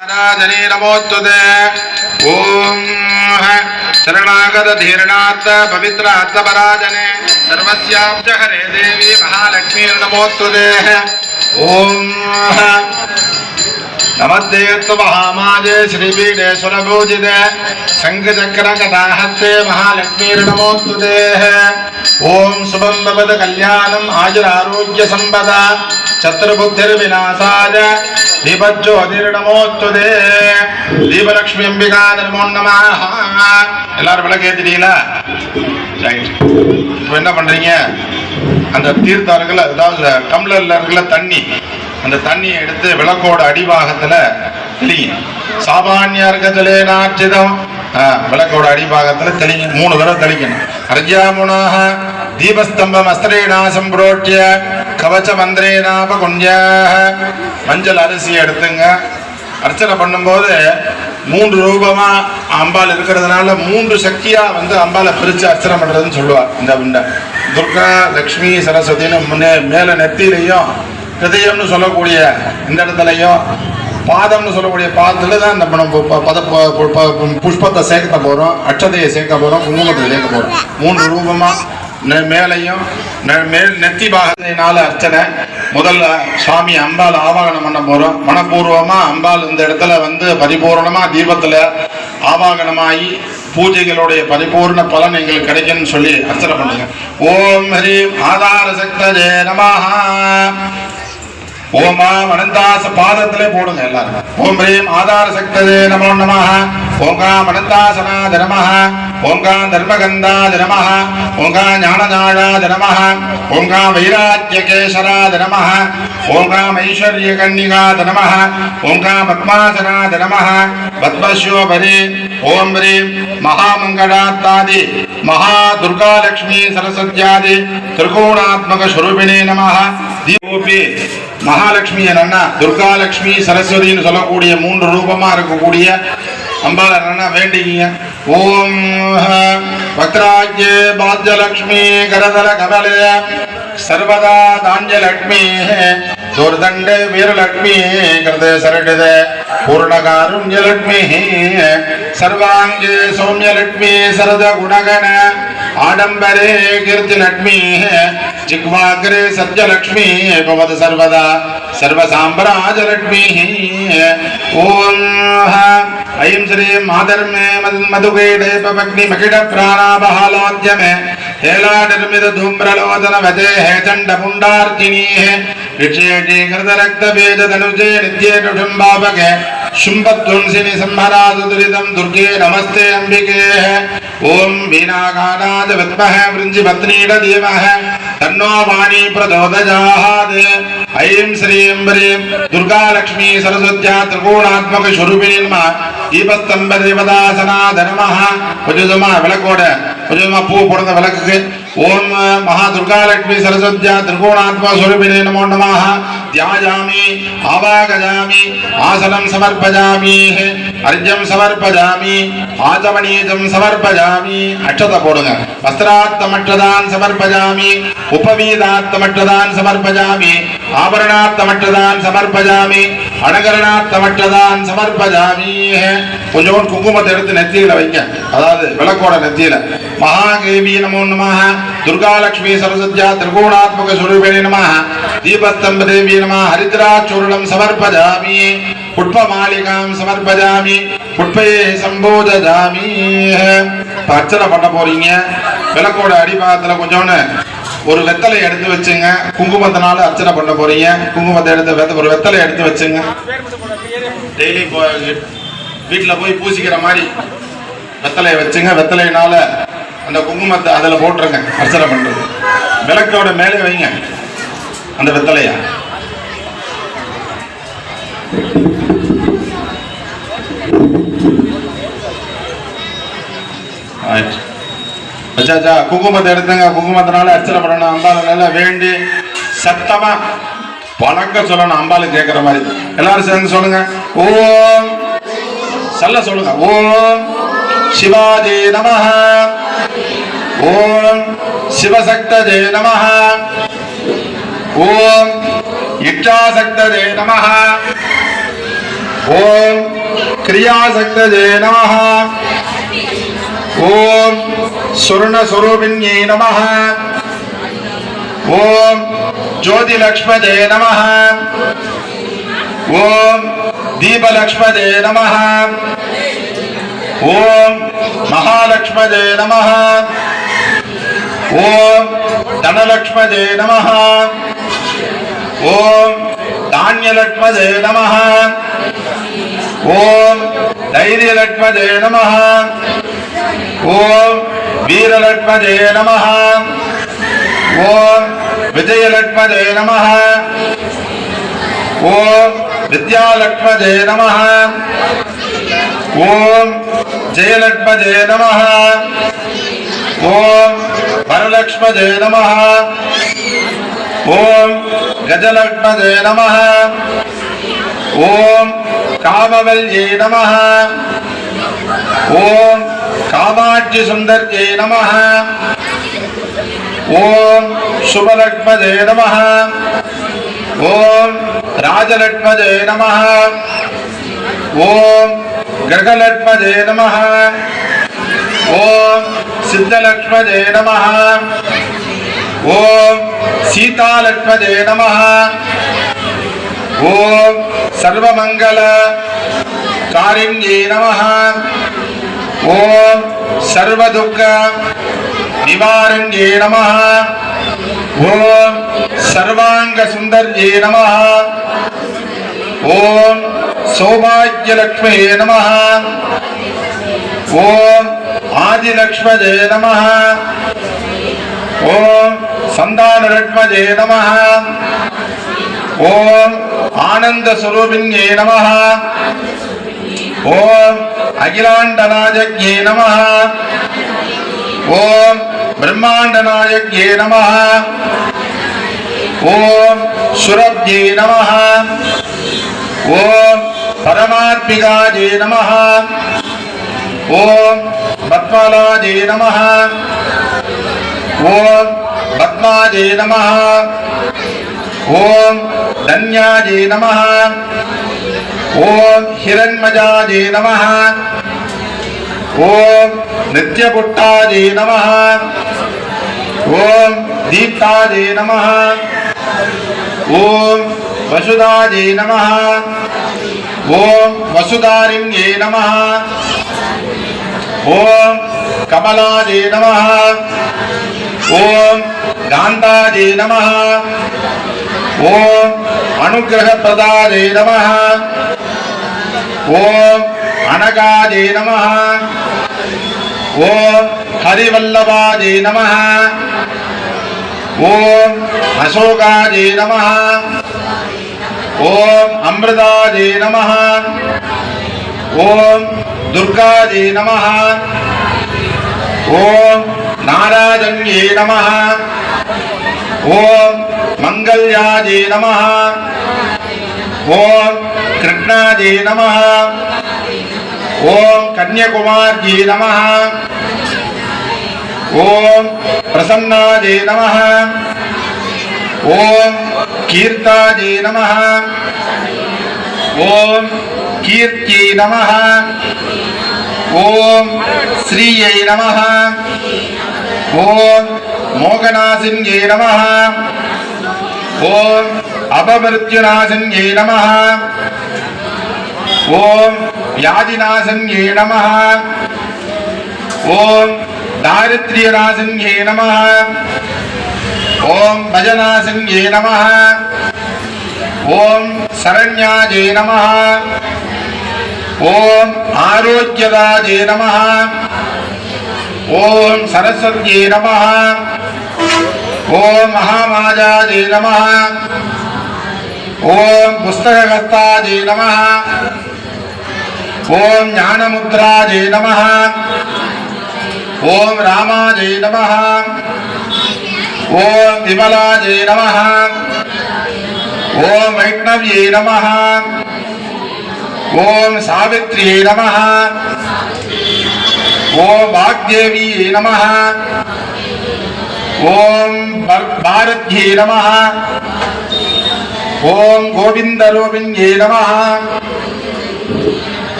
राजने नमोस्तुते ॐ शरणागत धीरणात् पवित्रात्मपराजने सर्वस्याब्ज हरे देवी महालक्ष्मीर्नमोस्तुते ॐ नमद्देत्व महामाजे श्रीपीठे सुरभूजिते शङ्खचक्रकटाहस्ते महालक्ष्मीर्नमोस्तुते ॐ शुभं भवद कल्याणम्, आयुरारोग्यसम्पदा। शत्रुबुद्धिर्विनाशाय தீபஜோதிர்நமோத்துதே தீபலட்சுமி அம்பிகா நமோ நம எல்லாரும் விளக்கு ஏத்திட்டீங்களா ரைட் இப்போ என்ன பண்றீங்க அந்த தீர்த்தம் இருக்குல்ல அதாவது டம்ளர்ல இருக்குல்ல தண்ணி அந்த தண்ணியை எடுத்து விளக்கோட அடிபாகத்துல தெளிங்க சாமானிய அர்க்கத்திலே நாச்சிதம் ஆ, விளக்கோட அடிபாகத்துல தெளிங்க மூணு தடவை தெளிக்கணும் அர்ஜாமுனாக தீபஸ்தம்பம் அஸ்திரேணா சம்பிரோட்டிய கவச்ச மந்திரேனாப மஞ்சள் அரிசியை எடுத்துங்க. அர்ச்சனை பண்ணும்போது மூன்று ரூபமா அம்பாள் இருக்கிறதுனால மூன்று சக்தியா வந்து அம்பாளை பிரிச்சு அர்ச்சனை பண்றதுன்னு சொல்லுவார் இந்த உண்டை துர்கா லக்ஷ்மி சரஸ்வதினு முன்னே மேல நெத்திலையும் ஹிருதயம்னு சொல்லக்கூடிய இந்த இடத்துலையும் பாதம்னு சொல்லக்கூடிய பாதத்துல தான் இந்த நம்ம பத புஷ்பத்தை சேர்க்க போறோம் அட்சதையை சேர்க்க போறோம் குங்குமத்தை சேர்க்க போறோம். மூன்று ரூபமா மேலையும் நெ- மேல் நெத்தி பாகத்தினால அர்ச்சனை. முதல்ல சுவாமி அம்பாள் ஆவாகனம் பண்ண போகிறோம் மனப்பூர்வமாக அம்பாள் இந்த இடத்துல வந்து பரிபூர்ணமாக தீபத்தில் ஆவாகனமாகி பூஜைகளுடைய பரிபூர்ண பலன் எங்களுக்கு கிடைக்கும்னு சொல்லி அர்ச்சனை பண்ணுங்க. ஓம் ஹரீம் ஆதார சக்தஜே நமஹா. ஓமா அனந்தாச பாதத்திலே போடுங்க எல்லாரும். ஓம் ஹரீம் ஆதார சக்ததே நமோ நமஹா. ஓங்கா நம ஓங்கா தர்மகந்தாத நமஹ ஓங்கா ஞானநாடாத நமஹ ஓங்கா வைராக்கியகேசராத நமஹ ஓங்கா ஐஸ்வர்ய கன்னிகாத ஓங்கா பத்மாசனாத நமஹ பத்மஸ்யோபரி ஓம் ஹ்ரீம் மகாமங்கடாத்தாதி மகா துர்காலக்ஷ்மி சரஸ்வத்யாதி திரிகோணாத்மக ஸ்வரூபிணே தீபோபி மகாலட்சுமி என்னன்னா துர்காலட்சுமி சரஸ்வதினு சொல்லக்கூடிய மூன்று ரூபமா இருக்கக்கூடிய அம்பாள் என்னன்னா வேண்டிங்க ஓம் வக்ராஜ்யே பாத்யலக்ஷ்மி கரதல கமலே சர்வதா தாஞ்சலக்ஷ்மி ದುರ್ದಂಡೆ ವೀರಲಕ್ಷ್ಮೀ ಕೃತೆ ಸರಟಿದೆ ಪೂರ್ಣಕಾರುಣ್ಯಲಕ್ಷ್ಮೀ ಸರ್ವಾಂಗೇ ಸೌಮ್ಯಲಕ್ಷ್ಮೀ ಸರದ ಗುಣಗಣ ಆಡಂಬರೇ ಕೀರ್ತಿಲಕ್ಷ್ಮೀ ಚಿಕ್ವಾಗ್ರೆ ಸತ್ಯಲಕ್ಷ್ಮೀ ಭವದ ಸರ್ವದಾ ಸರ್ವಸಾಮ್ರಾಜಲಕ್ಷ್ಮೀ ಓಂ ऐं श्रीं माधर्मे मधुकीटे पवग्निमकिटप्राणाबहालोद्यमे हेलानिर्मितधूम्रलोचनवजे हेचण्डपुण्डार्जिनीः विक्षेटीकृतरक्तबीजधनुजे नित्ये नुषुम्बापके शुम्भध्वंसिनि संहरासुदुरितं दुर्गे, नमस्ते अंबिके अम्बिकेः ॐ भीनाघानाय विद्महे वृञ्जिपत्नीडधीमः तन्नो वाणी प्रचोदयात् ऐं श्रीं ह्रीं दुर्गालक्ष्मी सरस्वत्या त्रिकोणात्मकस्वरूपिणी नमः। தீபஸ்தம்ப தேவதாசனாத நமஹ விளக்கோட கொஞ்சமா பூ போடுற விளக்குக்கு. ஓம் மகா துர்காலட்சுமி சரஸ்வத்யா திரிகோணாத்மா ஸ்வரூபிணே நமோ நமாக தியாஜாமி ஆவாகஜாமி ஆசனம் சமர்ப்பஜாமி அர்ஜம் சமர்ப்பஜாமி ஆச்சமணீஜம் சமர்ப்பஜாமி. அக்ஷத போடுங்க. வஸ்திராத்தமற்றதான் சமர்ப்பஜாமி உபவீதாத்தமற்றதான் சமர்ப்பஜாமி ஆபரணாத்தமற்றதான் சமர்ப்பஜாமி அனகரணாத்தமற்றதான் சமர்ப்பஜாமி கொஞ்சோன் குங்குமத்தை எடுத்து நெத்தியில வைக்க அதாவது விளக்கோட நெத்தியில. மகாகேவி நமோ நமஹ. துர்காலட்சுமி சரஸ்வத்யா திரிகோணாத்மக ஸ்வரூபிணி நம தீபஸ்தம்ப தேவி நம ஹரித்ராச்சூர்ணம் சமர்ப்பஜாமி புட்பமாலிகாம் சமர்ப்பஜாமி புட்பயே சம்போதஜாமி இப்ப அர்ச்சனை பண்ண போறீங்க. விளக்கோட அடிபாகத்துல கொஞ்சோன்னு ஒரு வெத்தலை எடுத்து வச்சுங்க. குங்குமத்தினால அர்ச்சனை பண்ண போறீங்க. குங்குமத்தை எடுத்து வெத்த- ஒரு வெத்தலை எடுத்து வச்சுங்க. டெய்லி வீட்டில் போய் பூசிக்கிற மாதிரி வெத்தலையை வச்சுங்க. வெத்தலையினால அந்த குங்குமத்தை அதில் போட்டுருங்க. அர்ச்சனை பண்ணுறது விளக்கோட மேலே வைங்க. அந்த வெத்தலையை. வச்சாச்சா குங்குமத்தை எடுத்துங்க குங்குமத்தினால அர்ச்சனை பண்ணணும். அம்பாள் நல்லா வேண்டி சத்தமா வணக்க சொல்லணும். அம்பாளு கேட்குற மாதிரி. எல்லாரும் சேர்ந்து சொல்லுங்க. ஓம். சொல்ல சொல்லுங்க. ஓம் சிவாஜி நம ஓம் சிவசக்தஜே நம ஓம் இச்சாசக்தஜே நம ஓம் கிரியாசக்தஜே நம ஓம் சுர்ணஸ்வரூபிண்யை நம ஓம் ஜோதிலக்ஷ்மஜே நம ஓம் தீபலக்ஷ்மதே நம ஓம் மகாலக்ஷ்மஜே நம ஓம் தனலக்ஷ்மதே நம ஓம் தானியலக்ஷ்மஜே நம ஓம் தைரியலக்ஷ்மஜே நம ஓம் வீரலக்ஷ்மஜே நம ஓம் விஜயலக்ஷ்மஜே நம ஓம் வித்யாலக்ஷ்மஜே நம ஓம் ஜெயலக்ஷ்மஜே நம ஓம் வரலக்ஷ்மஜே நம ஓம் கஜலக்ஷ்மஜே நம ஓம் காமவல்யே நம ஓம் காமாட்சி சுந்தர்யே நம ஓம் சுபலக்ஷ்மஜே நம ஓம் ராஜலக்ஷ்மஜே நம ஓம் கிரகலக்ஷ்மஜே நம ஓம் சித்தலக்ஷ்மஜே நம ஓம் சீதாலக்ஷ்மஜே நம ஓம் சர்வமங்கல காரிண்யே நம ஓம் சர்வதுக்க நிவாரண்யே நம ஓம் சர்வாங்க சுந்தர்யே நம ஓம் சௌபாகியலக்ஷ்மயே நம ஓம் ஆதிலக்ஷ்மஜே நம ஓம் சந்தானலக்ஷ்மஜே நம ஓம் ஆனந்தஸ்வரூபிண்யே நம ஓம் அகிலாண்டநாயக்யே நம ஓம் பிரம்மாண்டநாயக்யே நம ஓம் சுரப்யே நம ஓம் பரமாத்மிகாஜே நம ஓம் பத்மலாஜே நம ஓம் பத்மாஜே நம ஓம் தன்யாஜே நம ஓம் ஹிரண்மஜாஜே நம ஓம் நித்யபுட்டாஜே நம ஓம் தீப்தாஜே நம ஓம் வசுதாஜே நம ஓம் வசுதாரிண்யே நம ஓம் கமலாஜே நம ஓம் காந்தாஜே நம ஓம் அனுகிரக பிரதாதே நம ஓம் அனகாதே நம ஓம் ஹரிவல்லபாதே நம ஓம் அசோகாதே நம ஓம் அமிர்தாதே நம ஓம் துர்காதே நம ஓம் நாராஜன்யே நம ஓம் மங்கல்யாஜே நம ஓம் கிருஷ்ணாஜே நம ஓம் கன்யகுமார்ஜே நம ஓம் பிரசன்னாஜே நம ஓம் கீர்த்தாஜே நம ஓம் கீர்த்தியை நம ஓம் ஸ்ரீயை நம ஓம் மோகநாசின்யே நம ஓம் அபமிருத்யுநாசின்யே நம ஓம் வியாதிநாசன்யே நம ஓம் தாரித்ரியநாசன்யே நம ஓம் பஜநாசன்யே நம ஓம் சரண்யாஜே நம ஓம் ஆரோக்கியதாஜே நம ஓம் சரஸ்வத்யே நம ஓம் மகாமாஜாஜே நம ஓம் புஸ்தககஸ்தாஜே நம ஓம் ஞானமுத்ராஜே நம ஓம் ராமாஜே நம ஓம் விமலாஜே நம ஓம் வைஷ்ணவ்யே நம ஓம் சாவித்ரியே நம ஓம் வாக்தேவியே நம ஓம் பர்- பாரத்யே நம ஓம் கோவிந்தரூபிண்யே நம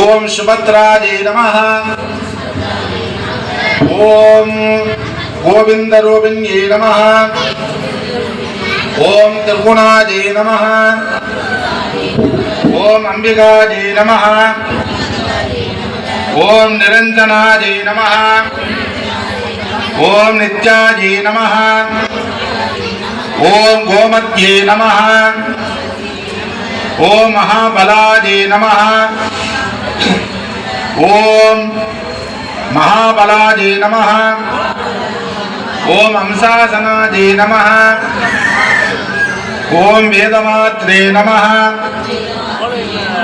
ஓம் சுபத்ராஜே நம ஓம் கோவிந்தரூபிண்யே நம ஓம் திரிகுணாஜே நம ஓம் ఓం నిరంజనాజీ నమ. ఓం నిత్యాజీ నమ. ఓం గోమత్యే నమ. ఓం మహాబలాజీ నమ. ఓం మహాబలాజీ నమ. ఓం హంసాసనాజీ నమ. ఓం వేదమాత్రే నమ.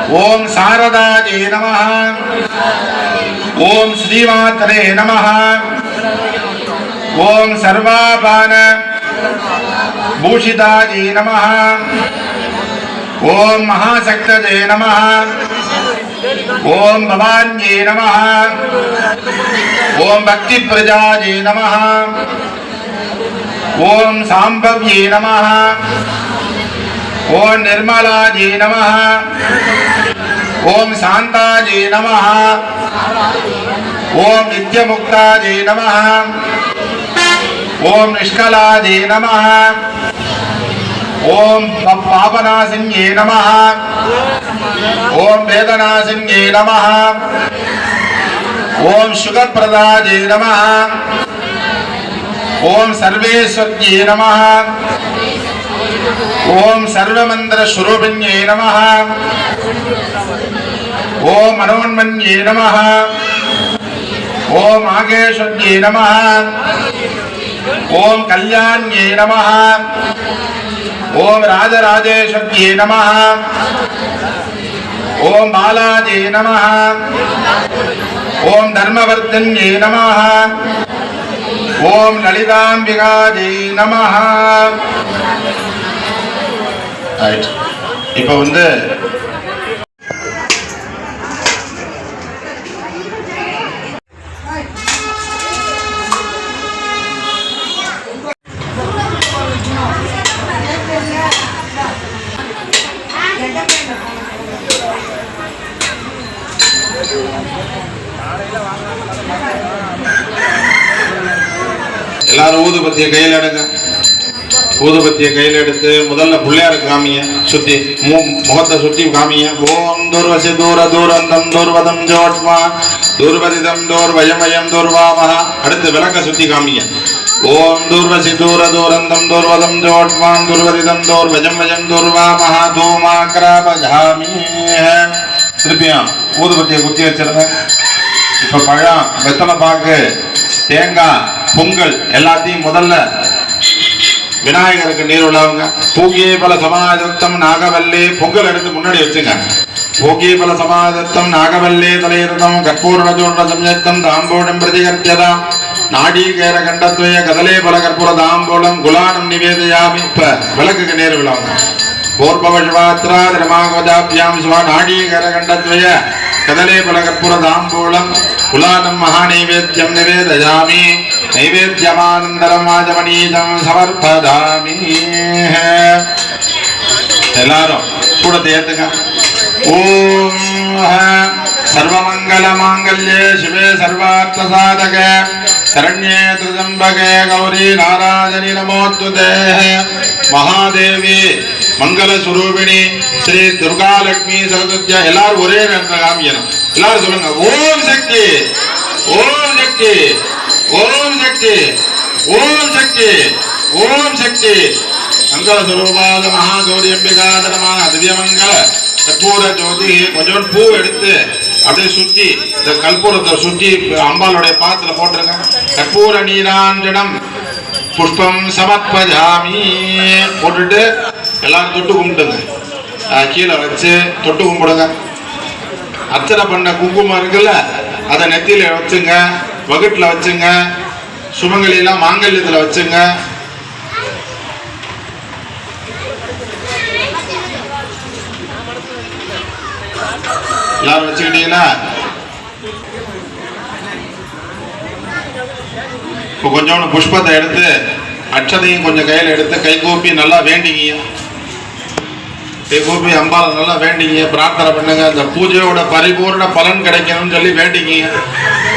ஓம் சாரதாஜே நம. ஓம் ஸ்ரீமாத்ரே நம. ஓம் சர்வாபான பூஷிதாஜே நம. ஓம் மகாசக்தஜே நம. ஓம் பவான்யே நம. ஓம் பக்தி பிரஜாஜே நம. ஓம் சாம்பவ்யே நம. ओम निर्मला जी नम। ओम शांता जी नम। ओम नित्य मुक्ता जी नम। ओम निष्कला जी नम। ओम पापना सिंह नम। ओम वेदना सिंह नम। ओम शुगर प्रदा जी नम। ओम सर्वेश्वर जी नम। ஓம் சர்வமந்திர சுரூபிண்யே நம ஓம் மனோன்மன்யே நம ஓம் ஆகேஷன்யே நம ஓம் கல்யாண்யே நம ஓம் ராஜராஜேஷன்யே நம ஓம் பாலாஜே நம ஓம் தர்மவர்த்தன்யே நம ஓம் லலிதாம்பிகாஜே நமஹ. ரைட் இப்போ வந்து எல்லாரும் ஊதுபத்தியை கையில் எடுங்க. ஊதுபத்தியை கையில் எடுத்து முதல்ல பிள்ளையாருக்கு காமிங்க சுத்தி மு முகத்தை சுத்தி காமிங்க ஓம் துர்வசி தூர தூரந்தம் துர்வதம் ஜோட்மா துர்வதிதம் தோர்வயமயம் துர்வாமஹ அடுத்து விளக்க சுத்தி காமிங்க. ஓம் துர்வசி தூர தூரந்தம் துர்வதம் ஜோட்மான் துர்வதிதம் தோர்வஜம் வயம் துர்வாமஹ தூமாக்ராபஜாமி திருப்பியும் ஊதுபத்தியை குத்தி வச்சிருந்தேன் இப்ப பழம் வெத்தலை பாக்கு தேங்காய் பொங்கல் எல்லாத்தையும் முதல்ல விநாயகருக்கு நீர் உள்ளவங்க. பூகியே பல சமாதத்தம் நாகவல்லே. பொங்கல் எடுத்து முன்னாடி வச்சுங்க. பூகியே பல சமாதத்தம் நாகவல்லே தலையிருத்தம் கற்பூரணஜோட சம்யத்தம் தாம்போடம் பிரதிகர்த்தியதாம் நாடீகேர கண்டத்வய கதலே பல கற்பூர தாம்போலம் குலானம் நிவேதையாமி. இப்ப விளக்குக்கு நேர் விழாங்க பூர்வவஷ்வாத்ரா திரமாகவதாபியாம் சிவா நாடீகர கண்டத்வய கதலே பல கற்பூர தாம்போலம் குலானம் மகாநைவேத்தியம் நிவேதையாமி. நைவேத்தியமானந்தரம் ஆஜமனீஜம் சமர்ப்பதாமி எல்லாரும் கூடத்தை ஏத்துங்க ஓம் சர்வமங்கல மாங்கல்யே சிவே சர்வார்த்த சாதக சரண்யே திருஜம்பகே கௌரி நாராஜனி நமோத்துதே மகாதேவி மங்கள சுரூபிணி ஸ்ரீ துர்காலட்சுமி சரஸ்வத்யா எல்லாரும் ஒரே நேரத்தில் காமிக்கணும் எல்லாரும் சொல்லுங்க ஓம் சக்தி ஓம் சக்தி ஓம் சக்தி. ஓம் சக்தி. ஓம் சக்தி. மங்கள சுரூபாத மகாகௌரி அம்பிகாதனமான திவ்யமங்கல கற்பூர ஜோதி கொஞ்சோண்டு பூ எடுத்து அப்படியே சுத்தி இந்த கற்பூரத்தை சுத்தி அம்பாளுடைய பாத்தில் போட்டுருங்க கற்பூர நீராஞ்சனம். புஷ்பம் சமர்ப்பஜாமி. போட்டுட்டு எல்லாரும் தொட்டு கும்பிட்டுங்க. கீழே வச்சு தொட்டு கும்பிடுங்க. அர்ச்சனை பண்ண குங்குமம் இருக்குல்ல அதை நெத்தியில வச்சுங்க வகுட்டில் வச்சுங்க. சுமங்கலியெல்லாம் மாங்கல்யத்துல வச்சுங்க. எல்லாரும் வச்சுக்கிட்டீங்களா இப்போ கொஞ்சோண்டு புஷ்பத்தை எடுத்து அட்சதையும் கொஞ்சம் கையில் எடுத்து கை நல்லா வேண்டிங்க. கை கூப்பி அம்பாள் நல்லா வேண்டிங்க. பிரார்த்தனை பண்ணுங்க. அந்த பூஜையோட பரிபூர்ண பலன் கிடைக்கணும்னு சொல்லி வேண்டிங்க.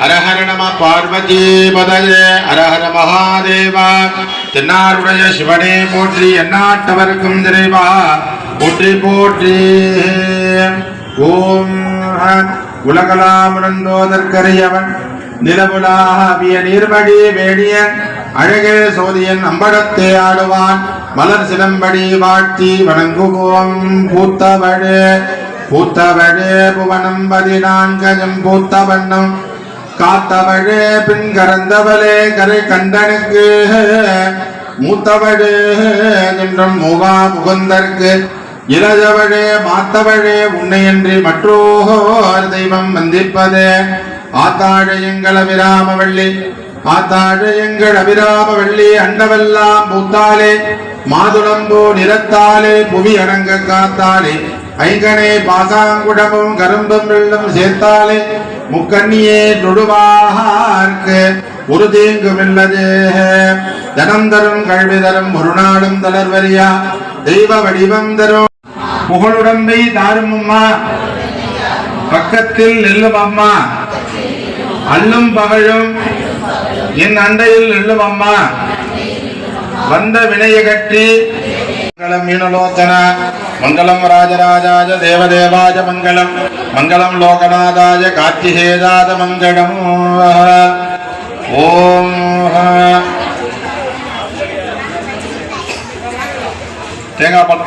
ஹரஹர நம பார்வதி பதயே ஹரஹர மகாதேவா. தென்னாருடைய சிவனே போற்றி எந்நாட்டவருக்கும் நிறைவா போற்றி போற்றி. ஓம் உலகலாமுனந்தோதற்கரியவன் நிலவுலாக அவிய நீர்மடி வேடிய அழகே சோதியன் அம்படத்தே ஆடுவான். மலர் சிலம்படி வாழ்த்தி வணங்குவோம் பூத்தவழே பூத்தவழே புவனம் பதினான்கஜம் பூத்த வண்ணம் காத்தவழே பின் கரந்தவளே கரை கண்டனுக்கு. மூத்தவழே என்றும் முகா முகுந்தற்கு இளஜவழே மாத்தவழே உன்னையன்றி மற்றோர் தெய்வம் வந்திப்பதே ஆத்தாழ எங்கள் அபிராம வள்ளி ஆத்தாழ எங்கள் அபிராம வள்ளி அண்டவெல்லாம் பூத்தாலே. மாதுளம்போ நிறத்தாலே புவி அடங்க காத்தாலே ஐங்கனே பாசாங்குடமும் கரும்பும் வெள்ளம் சேர்த்தாலே முக்கண்ணியே தொடுவார்க்கு ஒரு தீங்குமில்லது தனம் தரும் கல்வி தரும் ஒரு நாளும் தளர்வரியா தெய்வ வடிவம் தரும். புகழுடம்பை தாரும் அம்மா பக்கத்தில் நெல்லும் அம்மா அல்லும் பகழும் என் அண்டையில் நெல்லும் அம்மா வந்த வினைய மங்களம் மீனலோச்சன மங்களம் ராஜராஜாய தேவதேவாய மங்களம். மங்களம் லோகநாதாய கார்த்திகேதாத மங்களம். ஓம் தேங்காய் பால்.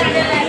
இந்த வராரு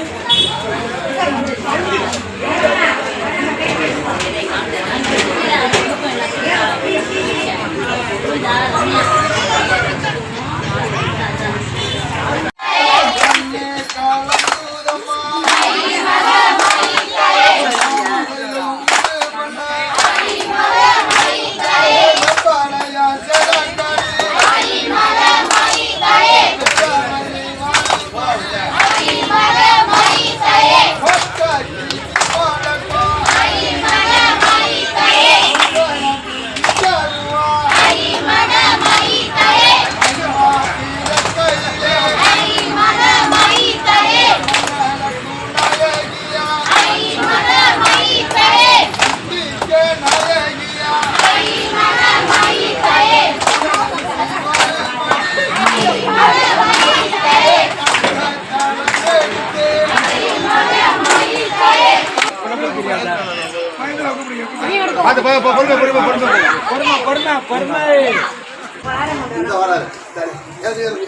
சரி ஏறு, ஏறு.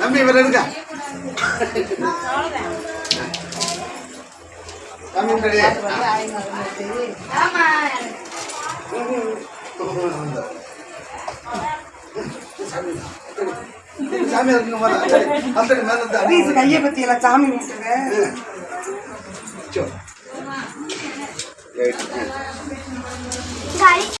தம்பி இவர் எடுங்க. தம்பி முன்னாடி. சாமி இருக்குங்க வர அந்த மேல கையை பத்தி எல்லாம் சாமி கும்பிட்டுங்க சோ. ரைட்.